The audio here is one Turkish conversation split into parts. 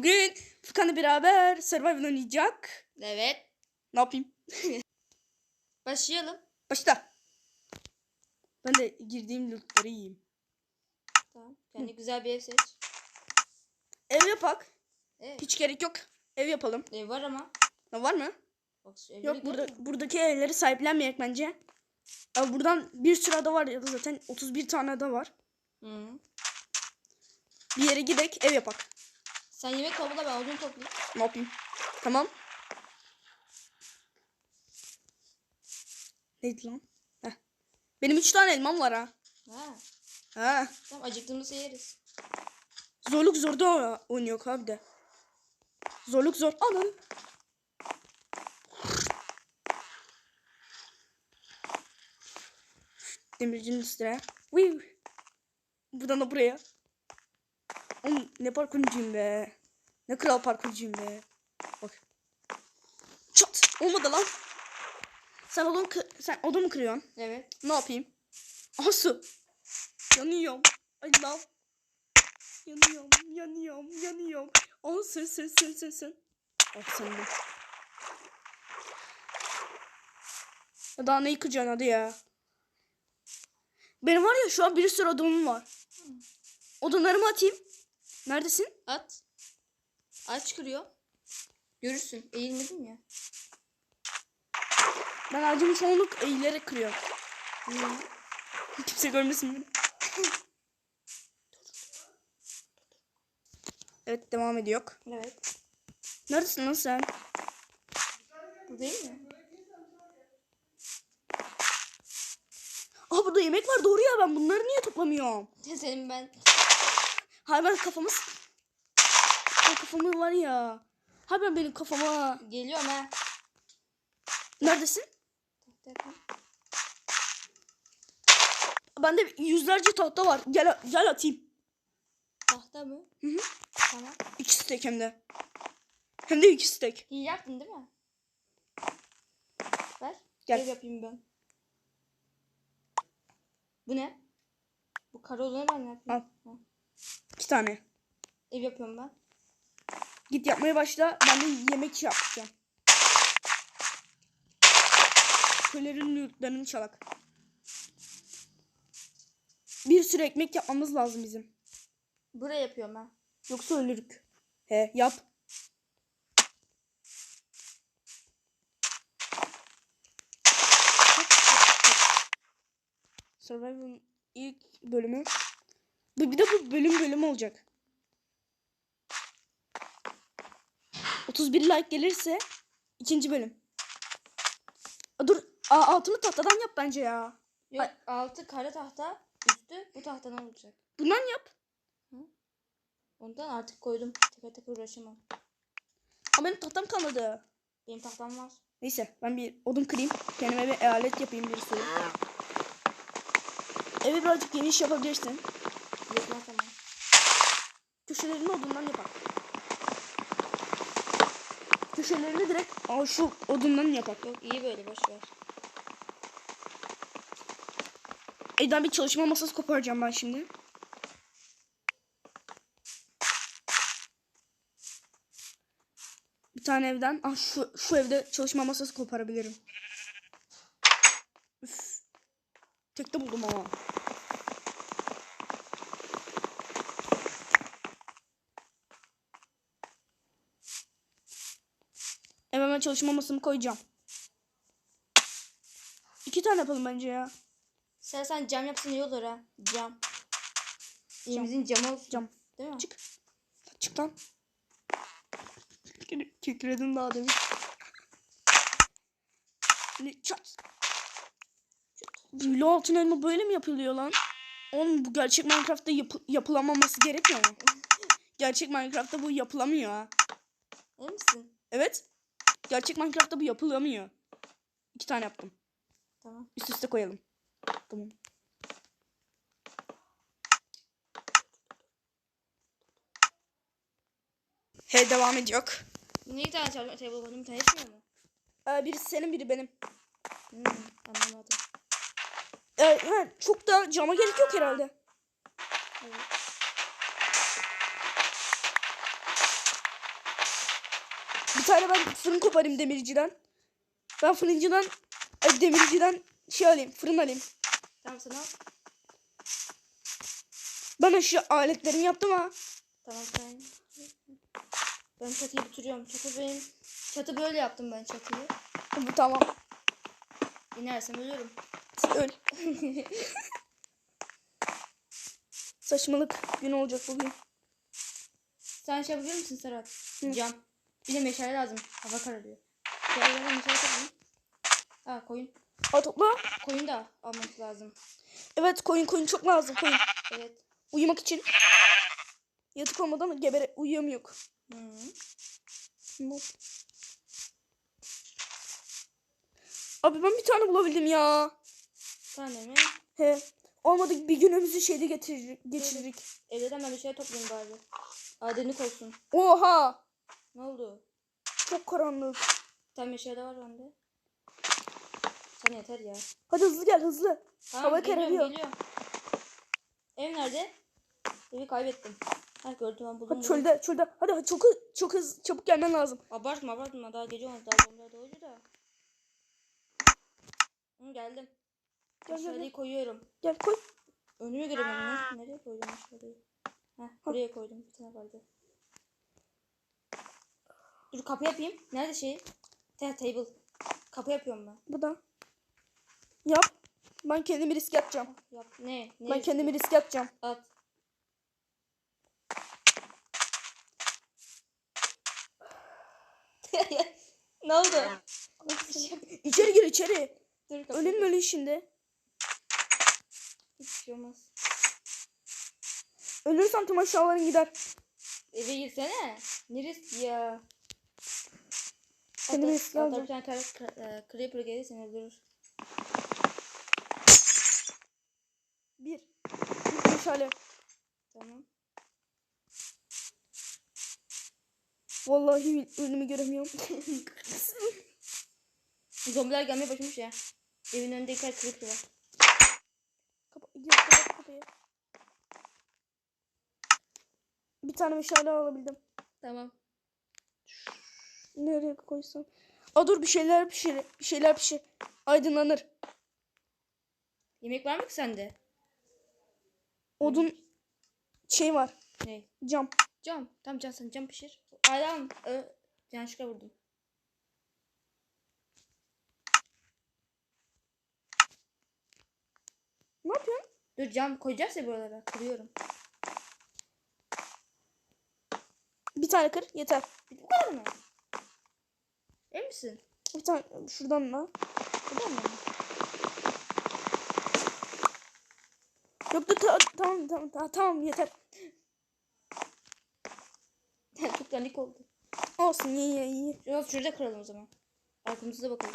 Bugün Furkan'la beraber Survivor oynayacak. Evet. Ne yapayım? Başlayalım. Başla. Ben de girdiğim lootları yiyeyim. Tamam. Yani güzel bir ev seç. Ev yapak. Evet. Hiç gerek yok. Ev yapalım. Ev var ama. Ha, var mı? Bak Yok burada musun? buradaki evleri sahiplenmeyek bence. Ama buradan bir sürü ada var ya da zaten 31 tane ada var. Hı. Bir yere gidek ev yapak. Sen yemek topla ben odun toplayayım. Ne yapayım? Tamam. Neydi lan? Heh. Benim 3 tane elmam var ha. Ha. Ha. Tamam acıktığımızda yeriz. Zorluk zorda oynuyor abi de. Zorluk zor. Alın. Demircinin üstüne. Buradan da buraya. Oğlum ne parkurcuyum be. Ne kral parkurcuyum be. Bak. Çat. Olmadı lan. Sen odun, kı- sen odun mu kırıyorsun? Evet. Ne yapayım? Aha su. Yanıyorum. Ay lav. Yanıyorum, yanıyorum, yanıyorum. Aa sen sen sen sen sen. Bak sen de. Ya daha ne yıkacaksın hadi ya. Benim var ya şu an bir sürü odunum var. Odunlarımı atayım. Neredesin? At. Aç kırıyor. Görürsün. Eğilmedin ya. Ben ağacımı çoğunluk eğilerek kırıyorum. Hı. Kimse görmesin beni. evet devam ediyor. Evet. Neredesin lan sen? Bu değil mi? Aa burada yemek var doğru ya ben bunları niye toplamıyorum? Senin ben. Hayır ben kafamı... s- Ben kafamı var ya. Hayır ben benim kafama... Geliyorum ha. Neredesin? Bende yüzlerce tahta var. Gel, gel atayım. Tahta mı? Hı hı. Tamam. İki stek hem de. Hem de iki stek. İyi yaptın değil mi? Ver. Gel. Ev yapayım ben. Bu ne? Bu kara olanı ben yapayım? Ha. İki tane. Ev yapıyorum ben. Git yapmaya başla. Ben de yemek yapacağım. Köylerin lootlarını çalak. Bir sürü ekmek yapmamız lazım bizim. Buraya yapıyorum ben. Yoksa ölürük. He yap. Survivor'ın ilk bölümü. Bu bir de bu bölüm bölüm olacak. 31 like gelirse ikinci bölüm. Aa, dur. Aa, altını tahtadan yap bence ya. Yok Ay. altı kara tahta üstü bu tahtadan olacak. Bundan yap. Ondan artık koydum. Teker teker uğraşamam. Ama benim tahtam kalmadı. Benim tahtam var. Neyse ben bir odun kırayım. Kendime bir alet yapayım bir sürü. Evi birazcık geniş yapabilirsin. Yetmez ama. Köşelerini odundan yapar. Köşelerini direkt aa, şu odundan yapar. Yok iyi böyle boş ver. Evden bir çalışma masası koparacağım ben şimdi. Bir tane evden. Ah şu, şu evde çalışma masası koparabilirim. Üf. Tekte buldum ama. Hemen çalışma masamı koyacağım. İki tane yapalım bence ya. Sen sen cam yapsın iyi olur ha. Cam. Evimizin camı olsun. Cam. Değil mi? Çık. Çık lan. Gene kekredin daha demin. Ne çat. Büyülü altın elma böyle mi yapılıyor lan? Oğlum bu gerçek Minecraft'ta yapı- yapılamaması gerekmiyor mu? Gerçek Minecraft'ta bu yapılamıyor ha. Emin misin? Evet. Gerçek Minecraft'ta bu yapılamıyor. İki tane yaptım. Tamam. Üst üste koyalım. Tamam. He devam ediyor. Ne tane çarpma table benim tane yetmiyor mu? Ee, birisi senin biri benim. Hmm, anlamadım. Ee, çok da cama gerek yok herhalde. Evet. Bir tane ben fırın koparayım demirciden. Ben fırıncıdan ay, demirciden şey alayım fırın alayım. Tamam sen al. Ben aşı aletlerimi yaptım ha. Tamam sen. Ben çatıyı bitiriyorum. Çatı benim. Çatı böyle yaptım ben çatıyı. Bu tamam. İnersem ölürüm. Öl. Saçmalık gün olacak bugün. Sen şey yapabilir misin Serhat? Hı. Cam. Bir de meşale lazım. Hava kararıyor. Şöyle meşale toplayayım. Ha koyun. Aa topla. Koyun da almak lazım. Evet koyun koyun çok lazım koyun. Evet. Uyumak için. Yatık olmadan gebere uyuyamıyor. Hı. Abi ben bir tane bulabildim ya. Tane mi? He. Olmadı bir günümüzü şeyde geçirdik. geçirdik. Evden ben meşale toplayayım bari. Adenlik olsun. Oha. Ne oldu? Çok karanlık. Bir tane meşale var bende. Sen yeter ya. Hadi hızlı gel hızlı. Tamam, Hava geliyorum, kararıyor. geliyorum. Ev nerede? Evi kaybettim. Ha gördüm ben buldum. Hadi buldum. çölde çölde. Hadi çok hı- çok hız çabuk gelmen lazım. Abartma abartma daha gece olmadı daha zombiler doğucu da. Hı, geldim. Gel, gel, Meşaleyi koyuyorum. Gel koy. Göremiyorum. Nasıl- Nereye koydum meşaleyi? Heh, buraya koydum. Bir tane vardı. Dur kapı yapayım. Nerede şey? Ta table. Kapı yapıyorum ben. Bu da. Yap. Ben kendimi riske atacağım. Yap. Ne? ne Ben kendimi riske atacağım. At. ne oldu? İçeri gir içeri. Dur kapı. Ölün mü ölün şimdi. Hiçbir şey olmaz. Ölürsen tüm aşağıların gider. Eve girsene. Ne risk ya? Hatta- riske hatta alacağım. bir tane kara, e, creeper gelir seni öldürür. Bir. Bir meşale. Tamam. Vallahi önümü göremiyorum. Zombiler gelmeye başlamış ya. Evin önünde iki creeper var. Kapa gir, kapat kapıyı. Bir tane meşale alabildim. Tamam. Nereye koysam? Aa dur bir şeyler pişir. Bir şeyler pişir. Aydınlanır. Yemek var mı ki sende? Odun şey var. Ne? Cam. Cam. Tamam can sen cam pişir. Ayağım. Ö, yanlışlıkla vurdum. Ne yapıyorsun? Dur cam koyacağız ya buralara. Kırıyorum. Bir tane kır yeter. Bu kadar mı? Emin misin? Bir tane şuradan da. Bu kadar mı? Yok dur ta- tamam tamam tamam, tamam yeter. Çok dandik oldu. Olsun iyi iyi iyi. Şurada, şurada kıralım o zaman. Arkamızda da bakalım.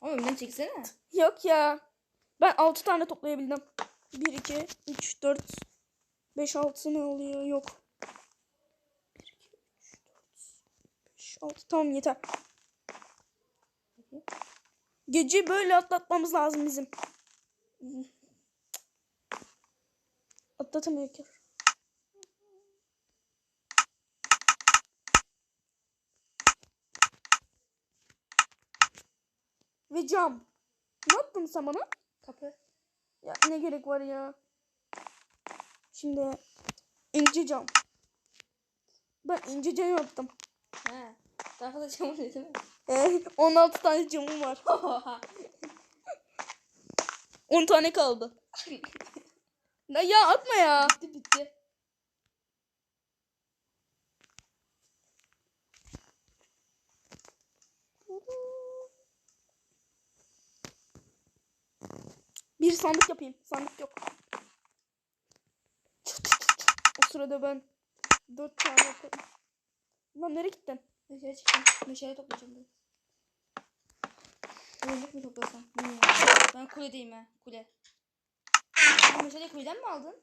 Ama önden çeksene. Yok ya. Ben 6 tane toplayabildim. 1, 2, 3, 4, 5, 6 ne oluyor? Yok. 1, 2, 3, 4, 5, 6. Tamam yeter. Gece böyle atlatmamız lazım bizim. Atlatamıyor ki. Ve cam. Ne yaptın sen bana? Kapı. Ya ne gerek var ya? Şimdi ince cam. Ben ince cam yaptım. He. Daha fazla mi? Ee, 16 tane camım var. 10 tane kaldı. ya, ya atma ya. bitti bitti. Bir sandık yapayım. Sandık yok. O sırada ben 4 tane yaparım. Lan nereye gittin? Meşale çıktım. Meşale toplayacağım ben. Öldük mü toplasam? Bilmiyorum. Ben kuledeyim ha. Kule. Sen meşale kuleden mi aldın?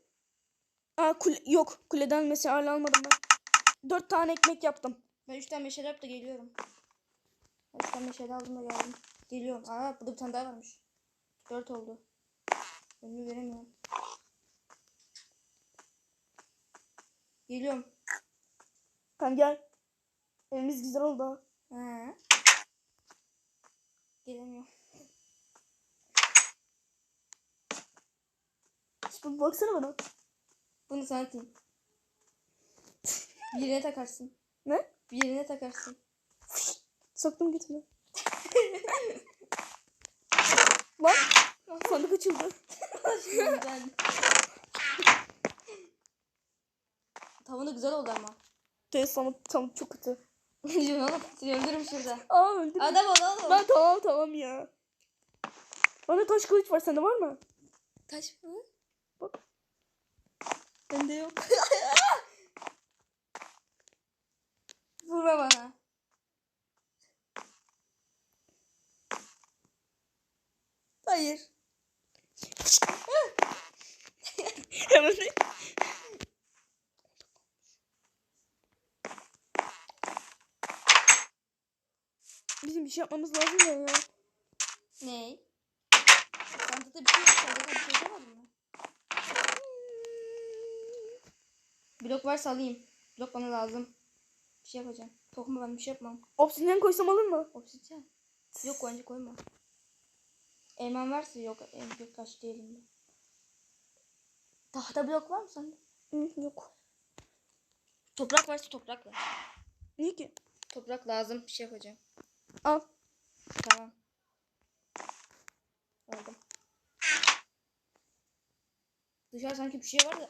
Aa kule, yok kuleden mesela hala almadım ben. 4 tane ekmek yaptım. Ben üç tane meşale da geliyorum. Ben üç tane meşale aldım da geldim. Geliyorum. Aa burada bir tane daha varmış. Dört oldu. Önümü göremiyorum. Geliyorum. Tamam gel. Evimiz güzel oldu. He. Gelemiyorum. Şimdi baksana bana. Bunu sana atayım. Bir yerine takarsın. Ne? Bir yerine takarsın. Soktum götüme. Bak. Sandık açıldı. Tavanı güzel oldu ama. Teyze sana tam çok kötü. Şunu oğlum seni öldürürüm şurada. Aa öldüm. Adam ol oğlum. Ben tamam tamam ya. Bana taş kılıç var sende var mı? Taş mı? Bak. Bende yok. Vurma bana. Hayır. Hemen bir şey yapmamız lazım ya. ya. Ne? Çantada bir şey yok. Çantada bir şey yapamadın mı? Blok varsa alayım. Blok bana lazım. Bir şey yapacağım. Tokma ben bir şey yapmam. Obsidian koysam olur mu? Obsidyen. Yok bence koyma. Elman varsa yok. En büyük taş değilim ben. Tahta blok var mı sende? Yok. Toprak varsa toprak ver. Niye ki? Toprak lazım. Bir şey yapacağım. Al. Tamam. Aldım. Dışarı sanki bir şey var da.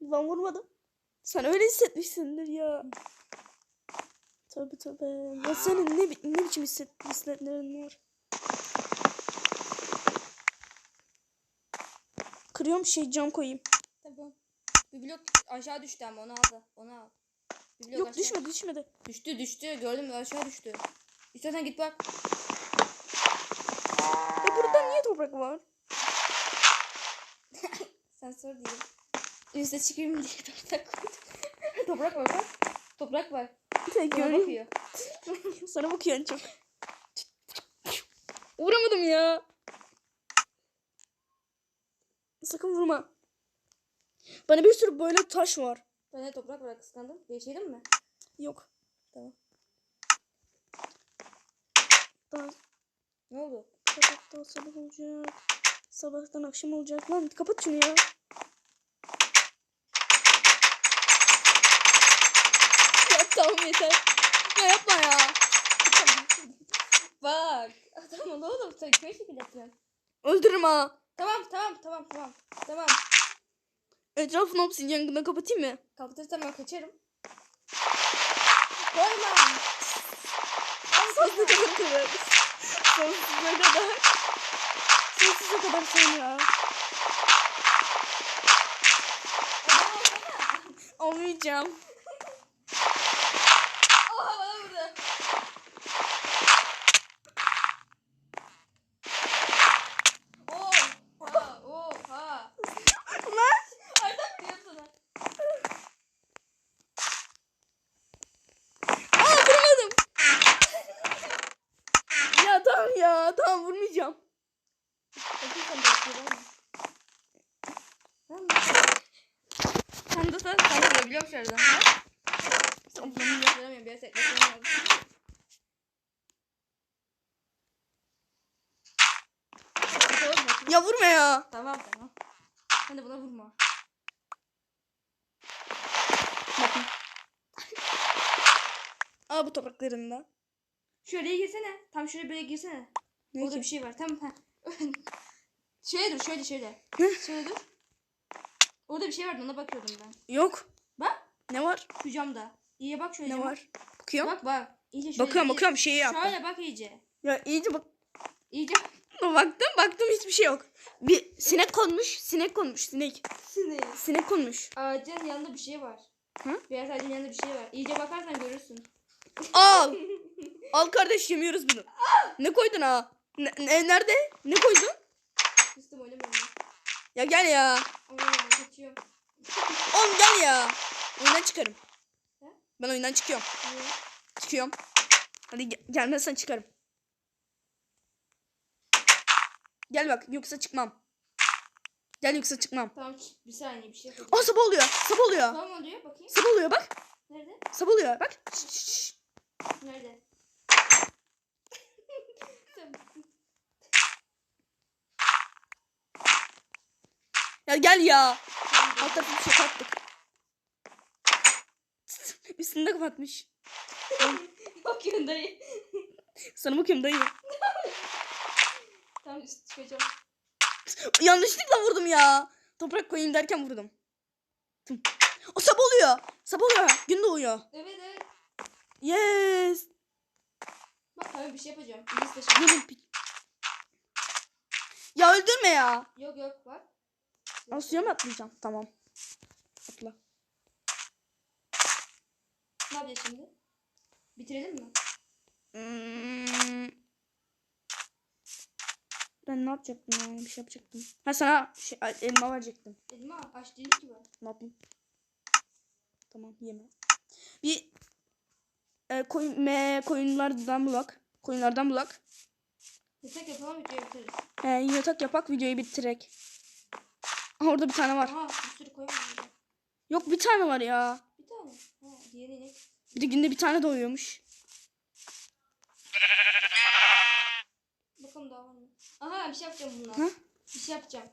Ben vurmadım. Sen öyle hissetmişsindir ya. Tabii tabii. Ya senin ne, bi- ne biçim hisset, hissetlerin var? Kırıyorum şey cam koyayım. Tamam. Bir blok aşağı düştü ama onu aldı. Onu al. Bir blok Yok aşağı- düşmedi düşmedi. Düştü düştü. Gördüm aşağı düştü. İstiyorsan git bak. Ya burada niye toprak var? Sen sor diyeyim. Üste çıkayım diye toprak koydum. Toprak var bak. Toprak var. Bana göreyim. bakıyor. Sana bakıyor çok. Vuramadım ya. Sakın vurma. Bana bir sürü böyle taş var. Bana toprak var kıskandım. Değişelim mi? Yok. Tamam. Daha Ne oldu? sabah daha sabah olacak. Sabahtan akşam olacak. Lan kapat şunu ya. Ya tamam yeter. Ya yapma ya. Bak. Adam ol oğlum. Sen köy şekil yapıyorsun. Öldürürüm ha. Tamam tamam tamam tamam. Tamam. Etrafını obsidyenle kapatayım mı? Kapatırsan ben kaçarım. Koyma. Sonsuza kadar kadar. Sonsuza kadar. Sonsuza kadar sonra. Olmayacağım. Oha bana vurdu. Oha. Oha. Lan. Adam diyor sana. Aa vurmadım. ya tamam ya. Tamam vurmayacağım. Bakın sen bekliyor ama. Sen de sen sen de biliyorum şuradan. Tamam. Hatırlamıyorum biraz ekmek lazım. Tamam, bakayım. Ya vurma ya. Tamam tamam. Sen de buna vurma. Bakın. Aa bu topraklarında. Şuraya girsene. Tam şuraya böyle girsene. Ne Orada ki? bir şey var. Tamam ha. şöyle dur şöyle şöyle. Şöyle dur. Orada bir şey vardı ona bakıyordum ben. Yok. Bak Ne var? şu camda. İyiye bak şöyle. Ne var? Bakıyorum. Bak bak. İyice şöyle. bakıyorum iyice- bakıyorum şeyi yap. Şöyle bak iyice. Ya iyice bak. İyice Baktım baktım hiçbir şey yok. Bir sinek konmuş. Sinek konmuş. Sinek. Sinir. Sinek konmuş. Ağacın yanında bir şey var. Hı? Beyaz ağacın yanında bir şey var. İyice bakarsan görürsün. Al. Al kardeş yemiyoruz bunu. Ne koydun ha? Ne, ne- nerede? Ne koydun? Üstüm oynamıyorum ben. Ya gel ya. Kaçıyorum. Oğlum gel ya. Oyundan çıkarım. He? Ben oyundan çıkıyorum. Niye? Çıkıyorum. Hadi ge- gelmezsen çıkarım. Gel bak yoksa çıkmam. Gel yoksa çıkmam. Tamam bir saniye bir şey yapacağım. Aa sabah oluyor. Sabah oluyor. Tamam oluyor bakayım. Sabah oluyor bak. Nerede? Sabah oluyor. Bak. Şşş, şşş. Nerede? Ya gel ya. Alt tarafı bir şey kattık. Üstünde kapatmış. Bakıyorum dayı. Sana bakıyorum dayı. Üst çıkacağım. Yanlışlıkla vurdum ya. Toprak koyayım derken vurdum. Tım. O sabah oluyor. Sabah oluyor. Gün doğuyor. Evet evet. Yes. Bak tamam bir şey yapacağım. Taşı. Yemin pi- Ya öldürme ya. Yok yok bak. Aa, suya mı atlayacağım? Tamam. Atla. Ne yapacağız şimdi? Bitirelim mi? Hmm. Ben ne yapacaktım ya? Bir şey yapacaktım. Ha sana şey, elma verecektim. Ha aç değil ki ben. Ne yapayım? Tamam yeme. Bir e, koyun, me, koyunlardan bulak. Koyunlardan bulak. Yatak yapalım videoyu bitiririz. E, yatak yapak videoyu bitirek. Aha, orada bir tane var. Aha bir sürü koyun var. Yok bir tane var ya. Bir tane. Ha diğeri inek. Bir de günde bir tane doğuyormuş. Bakalım daha var mı? Aha bir şey yapacağım bununla. Ha? Bir şey yapacağım.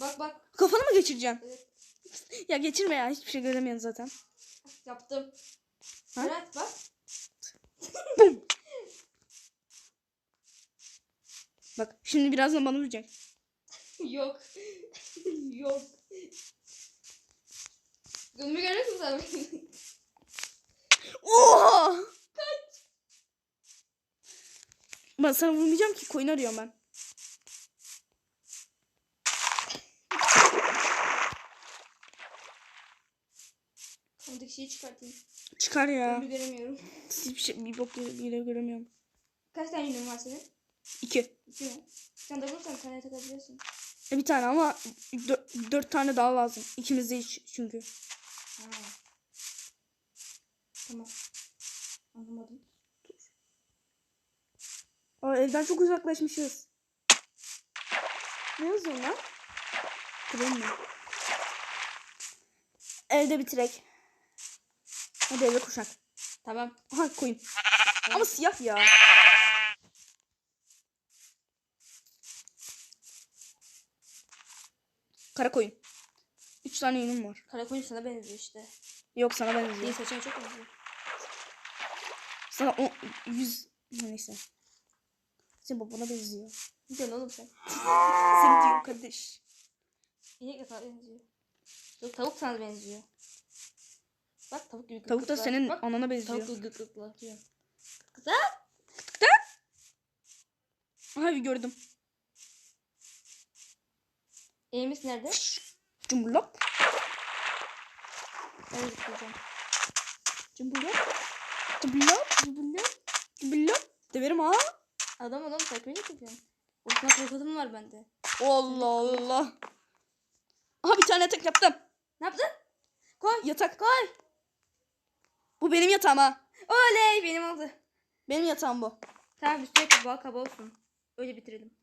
Bak bak. Kafanı mı geçireceksin? Evet. Ya geçirme ya. Hiçbir şey göremiyorsun zaten. Yaptım. Ha? Berat bak. Bak şimdi birazdan bana vuracak. Yok. Yok. Gözümü görüyor musun sen? Oha! Kaç. Ben sana vurmayacağım ki koyun arıyorum ben. Kandaki şeyi çıkartayım. Çıkar ya. Gözümü göremiyorum. Hiçbir şey bir bok bile göremiyorum. Kaç tane yünün var senin? İki. İki mi? Sen de bulursan bir tane takabiliyorsun. E, bir tane ama dört, dört tane daha lazım. İkimiz de hiç çünkü. Ha. Tamam. Anlamadım. Aa, evden çok uzaklaşmışız. Ne yazıyor lan? Tren mi? Evde bitirek. Hadi eve kuşak. Tamam. Aha koyun. Ama siyah ya. Kara koyun. Üç tane yünüm var. Karakoyun sana benziyor işte. Yok sana benziyor. saçın çok benziyor. Sana o yüz... Neyse. Senin babana benziyor. Ne diyorsun oğlum sen? Seni diyor kardeş. İnek de sana benziyor. Yok tavuk sana benziyor. Bak tavuk gibi Tavuk da senin Bak, anana tavuk benziyor. gibi gıkgıklar diyor. Aha bir gördüm. Elimiz nerede? Cumbulop. Ben zıplayacağım. Cumbulop. Cumbulop. Cumbulop. Cumbulop. Deverim ha. Adam adam takviye yapıyorsun. Ortada korkutum var bende. Allah Allah. Aha bir tane yatak yaptım. Ne yaptın? Koy. Yatak. Koy. Bu benim yatağım ha. Oley benim oldu. Benim yatağım bu. Tamam üstüne kabağı kaba olsun. Öyle bitirelim.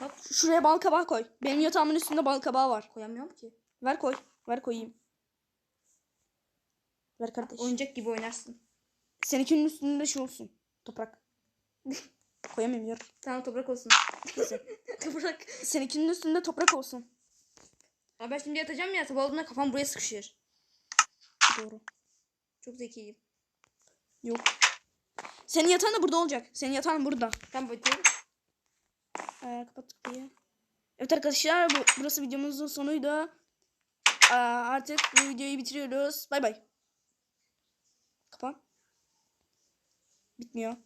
Hop Şuraya bal kabağı koy. Benim yatağımın üstünde bal kabağı var. koyamıyorum ki. Ver koy. Ver koyayım. Ver kardeş. Oyuncak gibi oynarsın. Seninkinin üstünde şey olsun. Toprak. Koyamıyorum. Tamam toprak olsun. Toprak. Seninkinin üstünde toprak olsun. Abi ben şimdi yatacağım ya sabah olduğunda kafam buraya sıkışır. Doğru. Çok zekiyim. Yok. Senin yatağın da burada olacak. Senin yatağın burada. Tamam bitirelim. Ee, kapattık diye. Evet arkadaşlar bu, burası videomuzun sonuydu. Ee, artık bu videoyu bitiriyoruz. Bay bay. Kapan. Bitmiyor.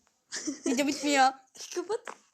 Video bitmiyor. Kapat.